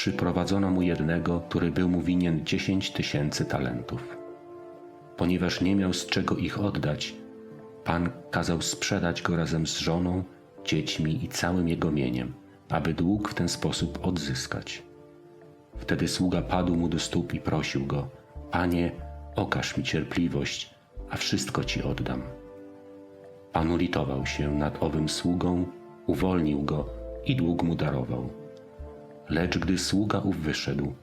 przyprowadzono mu jednego, który był mu winien dziesięć tysięcy talentów. Ponieważ nie miał z czego ich oddać, Pan kazał sprzedać go razem z żoną, dziećmi i całym jego mieniem, aby dług w ten sposób odzyskać. Wtedy sługa padł mu do stóp i prosił go: Panie, okaż mi cierpliwość, a wszystko ci oddam. Pan ulitował się nad owym sługą, uwolnił go i dług mu darował. Lecz gdy sługa ów wyszedł,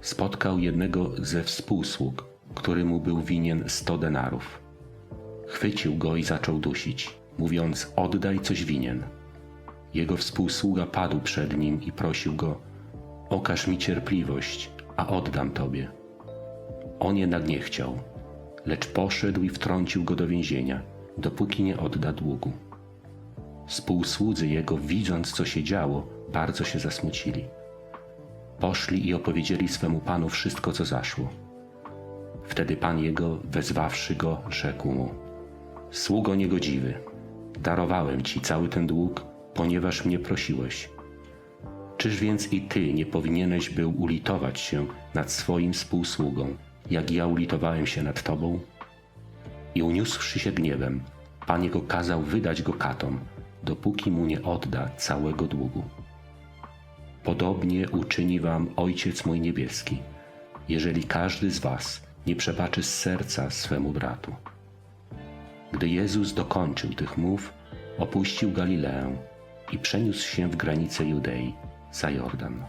spotkał jednego ze współsług, który mu był winien sto denarów. Chwycił go i zaczął dusić, mówiąc: Oddaj coś winien. Jego współsługa padł przed nim i prosił go: Okaż mi cierpliwość, a oddam tobie. On jednak nie chciał, lecz poszedł i wtrącił go do więzienia, dopóki nie odda długu. Współsłudzy jego, widząc co się działo, bardzo się zasmucili. Poszli i opowiedzieli swemu panu wszystko, co zaszło. Wtedy pan jego, wezwawszy go, rzekł mu: Sługo niegodziwy, darowałem ci cały ten dług, ponieważ mnie prosiłeś. Czyż więc i ty nie powinieneś był ulitować się nad swoim współsługą, jak ja ulitowałem się nad tobą? I uniósłszy się gniewem, pan jego kazał wydać go katom, dopóki mu nie odda całego długu. Podobnie uczyni wam Ojciec mój niebieski, jeżeli każdy z was nie przebaczy z serca swemu bratu. Gdy Jezus dokończył tych mów, opuścił Galileę i przeniósł się w granice Judei, za Jordan.